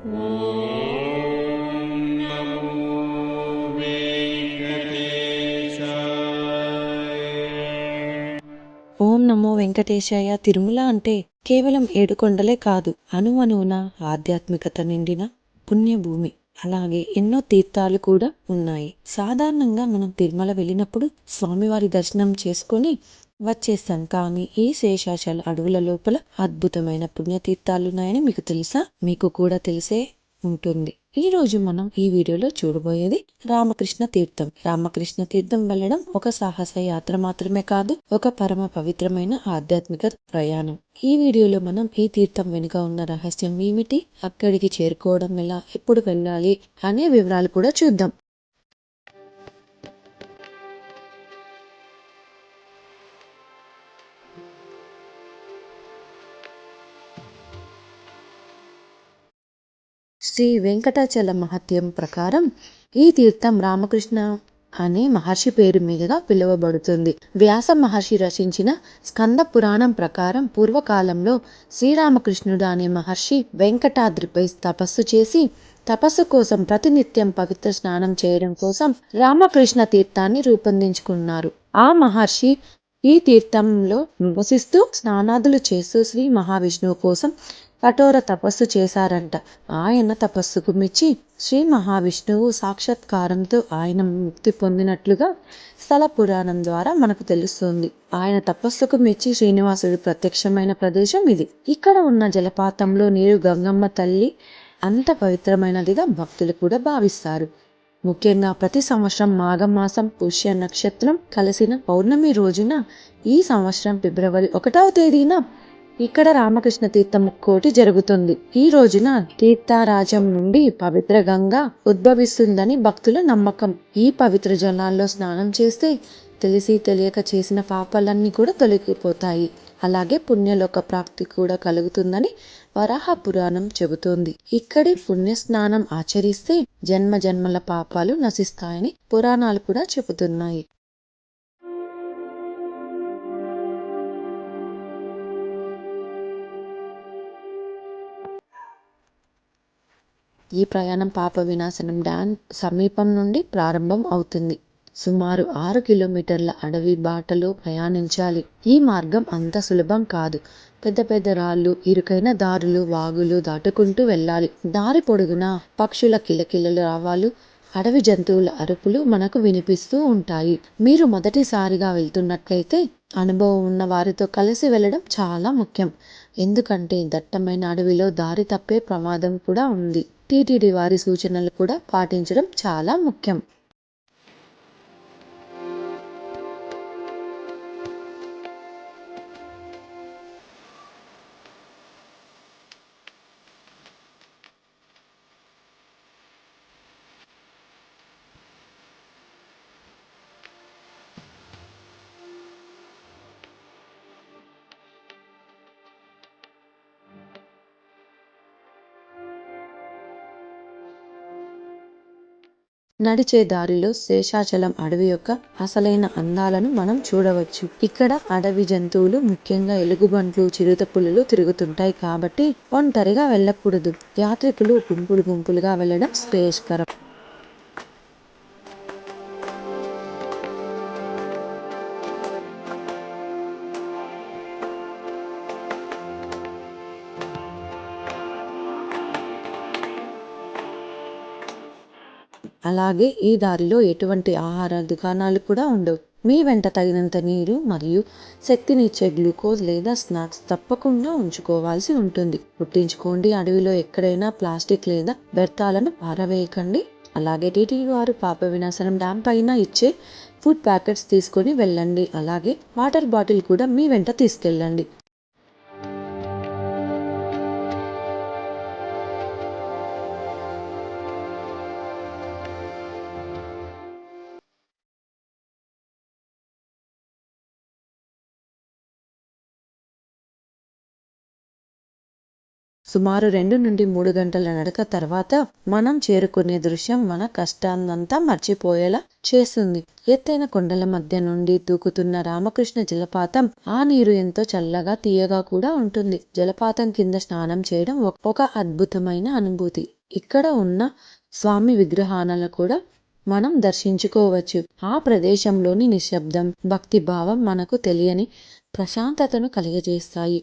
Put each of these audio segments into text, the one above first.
ఓం నమో వెంకటేశాయ. తిరుమల అంటే కేవలం ఏడు కొండలే కాదు అణువణువున ఆధ్యాత్మికత నిండిన పుణ్యభూమి. అలాగే ఎన్నో తీర్థాలు కూడా ఉన్నాయి. సాధారణంగా మనం తిరుమల వెళ్ళినప్పుడు స్వామివారి దర్శనం చేసుకొని వచ్చేస్తాం కానీ ఈ శేషాచల అడవుల లోపల అద్భుతమైన పుణ్యతీర్థాలు ఉన్నాయని మీకు తెలుసా? మీకు కూడా తెలిసే ఉంటుంది. ఈ రోజు మనం ఈ వీడియోలో చూడబోయేది రామకృష్ణ తీర్థం. రామకృష్ణ తీర్థం వెళ్ళడం ఒక సాహస యాత్ర మాత్రమే కాదు ఒక పరమ పవిత్రమైన ఆధ్యాత్మిక ప్రయాణం. ఈ వీడియోలో మనం ఈ తీర్థం వెనుక ఉన్న రహస్యం ఏమిటి అక్కడికి చేరుకోవడం ఎలా ఎప్పుడు వెళ్ళాలి అనే వివరాలు కూడా చూద్దాం. శ్రీ వెంకటాచల మహత్యం ప్రకారం ఈ తీర్థం రామకృష్ణ అనే మహర్షి పేరు మీదుగా పిలువబడుతుంది. వ్యాస మహర్షి రచించిన స్కంద పురాణం ప్రకారం పూర్వకాలంలో శ్రీరామకృష్ణుడు అనే మహర్షి వెంకటాద్రిపై తపస్సు చేసి తపస్సు కోసం ప్రతినిత్యం పవిత్ర స్నానం చేయడం కోసం రామకృష్ణ తీర్థాన్ని రూపొందించుకున్నారు. ఆ మహర్షి ఈ తీర్థంలో నివసిస్తూ స్నానాదులు చేస్తూ శ్రీ మహావిష్ణువు కోసం కఠోర తపస్సు చేశారంట. ఆయన తపస్సుకు మెచ్చి శ్రీ మహావిష్ణువు సాక్షాత్కారంతో ఆయన ముక్తి పొందినట్లుగా స్థల పురాణం ద్వారా మనకు తెలుస్తుంది. ఆయన తపస్సుకు మెచ్చి శ్రీనివాసుడు ప్రత్యక్షమైన ప్రదేశం ఇది. ఇక్కడ ఉన్న జలపాతంలో నీరు గంగమ్మ తల్లి అంత పవిత్రమైనదిగా భక్తులు కూడా భావిస్తారు. ముఖ్యంగా ప్రతి సంవత్సరం మాఘమాసం పుష్య నక్షత్రం కలిసిన పౌర్ణమి రోజున ఈ సంవత్సరం ఫిబ్రవరి ఒకటవ తేదీన ఇక్కడ రామకృష్ణ తీర్థం కోటి జరుగుతుంది. ఈ రోజున తీర్థరాజం నుండి పవిత్ర గంగా ఉద్భవిస్తుందని భక్తుల నమ్మకం. ఈ పవిత్ర జలాల్లో స్నానం చేస్తే తెలిసి తెలియక చేసిన పాపాలన్నీ కూడా తొలగిపోతాయి. అలాగే పుణ్యలోక ప్రాప్తి కూడా కలుగుతుందని వరాహ పురాణం చెబుతోంది. ఇక్కడి పుణ్య స్నానం ఆచరిస్తే జన్మ జన్మల పాపాలు నశిస్తాయని పురాణాలు కూడా చెబుతున్నాయి. ఈ ప్రయాణం పాప వినాశనం డ్యాన్ సమీపం నుండి ప్రారంభం అవుతుంది. సుమారు ఆరు కిలోమీటర్ల అడవి బాటలో ప్రయాణించాలి. ఈ మార్గం అంత సులభం కాదు. పెద్ద పెద్ద రాళ్ళు ఇరుకైన దారులు వాగులు దాటుకుంటూ వెళ్ళాలి. దారి పొడుగునా పక్షుల కిలకిలల రావాలు అడవి జంతువుల అరుపులు మనకు వినిపిస్తూ ఉంటాయి. మీరు మొదటిసారిగా వెళ్తున్నట్లయితే అనుభవం ఉన్న వారితో కలిసి వెళ్ళడం చాలా ముఖ్యం. ఎందుకంటే దట్టమైన అడవిలో దారి తప్పే ప్రమాదం కూడా ఉంది. టీటీడీ వారి సూచనలు కూడా పాటించడం చాలా ముఖ్యం. నడిచే దారిలో శేషాచలం అడవి యొక్క అసలైన అందాలను మనం చూడవచ్చు. ఇక్కడ అడవి జంతువులు ముఖ్యంగా ఎలుగుబంట్లు చిరుత పులులు తిరుగుతుంటాయి కాబట్టి ఒంటరిగా వెళ్ళకూడదు. యాత్రికులు గుంపులు గుంపులుగా వెళ్ళడం శ్రేయస్కరం. అలాగే ఈ దారిలో ఎటువంటి ఆహార దుకాణాలు కూడా ఉండవు. మీ వెంట తగినంత నీరు మరియు శక్తినిచ్చే గ్లూకోజ్ లేదా స్నాక్స్ తప్పకుండా ఉంచుకోవాల్సి ఉంటుంది. గుర్తుంచుకోండి అడవిలో ఎక్కడైనా ప్లాస్టిక్ లేదా వ్యర్థాలను పారవేయకండి. అలాగే టీటీడీ వారు పాప వినాశనం డ్యామ్ పైన ఇచ్చే ఫుడ్ ప్యాకెట్స్ తీసుకొని వెళ్ళండి. అలాగే వాటర్ బాటిల్ కూడా మీ వెంట తీసుకెళ్ళండి. సుమారు రెండు నుండి మూడు గంటల నడక తర్వాత మనం చేరుకునే దృశ్యం మన కష్టాన్నంతా మర్చిపోయేలా చేస్తుంది. ఎత్తైన కొండల మధ్య నుండి దూకుతున్న రామకృష్ణ జలపాతం ఆ నీరు ఎంతో చల్లగా తీయగా కూడా ఉంటుంది. జలపాతం కింద స్నానం చేయడం ఒక- అద్భుతమైన అనుభూతి. ఇక్కడ ఉన్న స్వామి విగ్రహాలను కూడా మనం దర్శించుకోవచ్చు. ఆ ప్రదేశంలోని నిశ్శబ్దం భక్తి భావం మనకు తెలియని ప్రశాంతతను కలిగజేస్తాయి.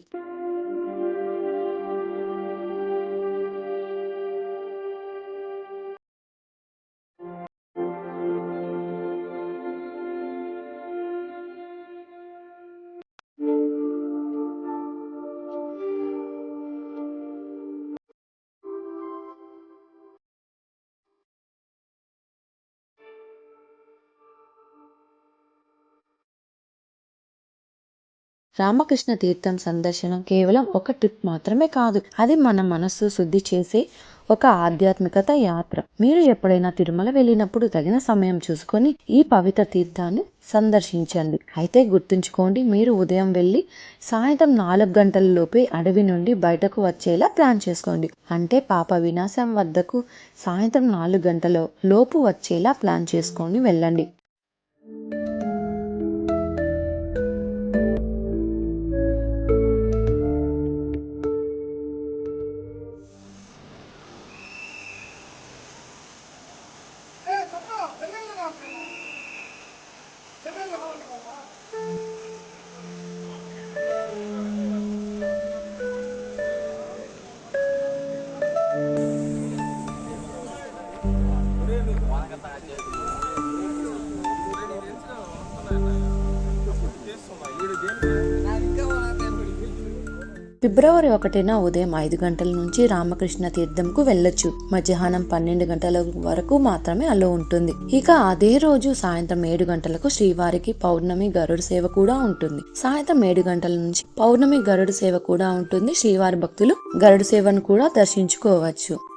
రామకృష్ణ తీర్థం సందర్శనం కేవలం ఒక ట్రిప్ మాత్రమే కాదు. అది మన మనస్సు శుద్ధి చేసే ఒక ఆధ్యాత్మికత యాత్ర. మీరు ఎప్పుడైనా తిరుమల వెళ్ళినప్పుడు తగిన సమయం చూసుకొని ఈ పవిత్ర తీర్థాన్ని సందర్శించండి. అయితే గుర్తుంచుకోండి మీరు ఉదయం వెళ్ళి సాయంత్రం నాలుగు గంటల లోపే అడవి నుండి బయటకు వచ్చేలా ప్లాన్ చేసుకోండి. అంటే పాప వినాశం వద్దకు సాయంత్రం నాలుగు గంటల లోపు వచ్చేలా ప్లాన్ చేసుకొని వెళ్ళండి. ఫిబ్రవరి ఒకటిన ఉదయం ఐదు గంటల నుంచి రామకృష్ణ తీర్థంకు వెళ్ళొచ్చు. మధ్యాహ్నం పన్నెండు గంటల వరకు మాత్రమే అలో ఉంటుంది. ఇక అదే రోజు సాయంత్రం ఏడు గంటలకు శ్రీవారికి పౌర్ణమి గరుడు సేవ కూడా ఉంటుంది. సాయంత్రం ఏడు గంటల నుంచి పౌర్ణమి గరుడు సేవ కూడా ఉంటుంది. శ్రీవారి భక్తులు గరుడు సేవను కూడా దర్శించుకోవచ్చు.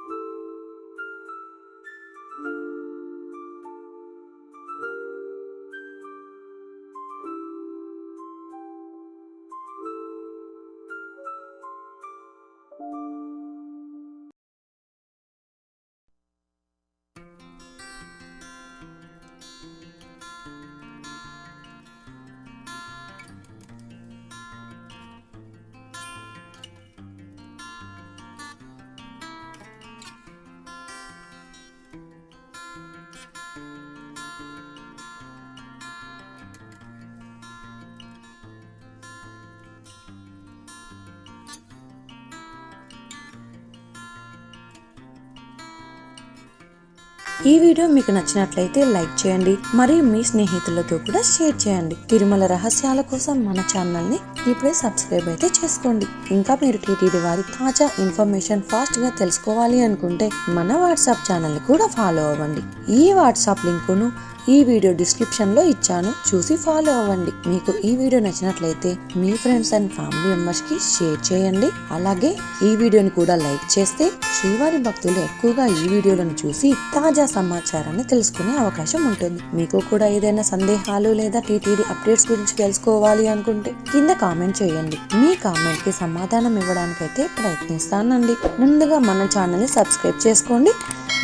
ఈ వీడియో మీకు నచ్చినట్లయితే లైక్ చేయండి మరియు మీ స్నేహితులతో కూడా షేర్ చేయండి. తిరుమల రహస్యాల కోసం మన ఛానల్ని ఇప్పుడే సబ్స్క్రైబ్ అయితే చేసుకోండి. ఇంకా మీరు టీటీడీ వారి తాజా ఇన్ఫర్మేషన్ ఫాస్ట్గా తెలుసుకోవాలి అనుకుంటే మన వాట్సాప్ ఛానల్ కూడా ఫాలో అవ్వండి. ఈ వాట్సాప్ లింకును ఈ వీడియో డిస్క్రిప్షన్లో ఇచ్చాను. చూసి ఫాలో అవ్వండి. మీకు ఈ వీడియో నచ్చినట్లయితే మీ ఫ్రెండ్స్ అండ్ ఫ్యామిలీ మెంబర్స్కి షేర్ చేయండి. అలాగే ఈ వీడియోని కూడా లైక్ చేస్తే శ్రీవారి భక్తులు ఎక్కువగా ఈ వీడియోలను చూసి తాజా సమాచారాన్ని తెలుసుకునే అవకాశం ఉంటుంది. మీకు కూడా ఏదైనా సందేహాలు లేదా టీటీడీ అప్డేట్స్ గురించి తెలుసుకోవాలి అనుకుంటే కింద కామెంట్ చేయండి. మీ కామెంట్కి సమాధానం ఇవ్వడానికైతే ప్రయత్నిస్తానండి. ముందుగా మన ఛానల్ని సబ్స్క్రైబ్ చేసుకోండి.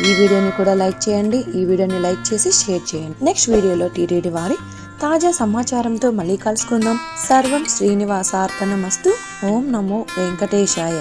ఈ వీడియోని కూడా లైక్ చేయండి. ఈ వీడియోని లైక్ చేసి షేర్ చేయండి. నెక్స్ట్ వీడియోలో టీటీడీ వారి తాజా సమాచారంతో మళ్ళీ కలుసుకుందాం. సర్వం శ్రీనివాసార్పణమస్తు. ఓం నమో వెంకటేశాయ.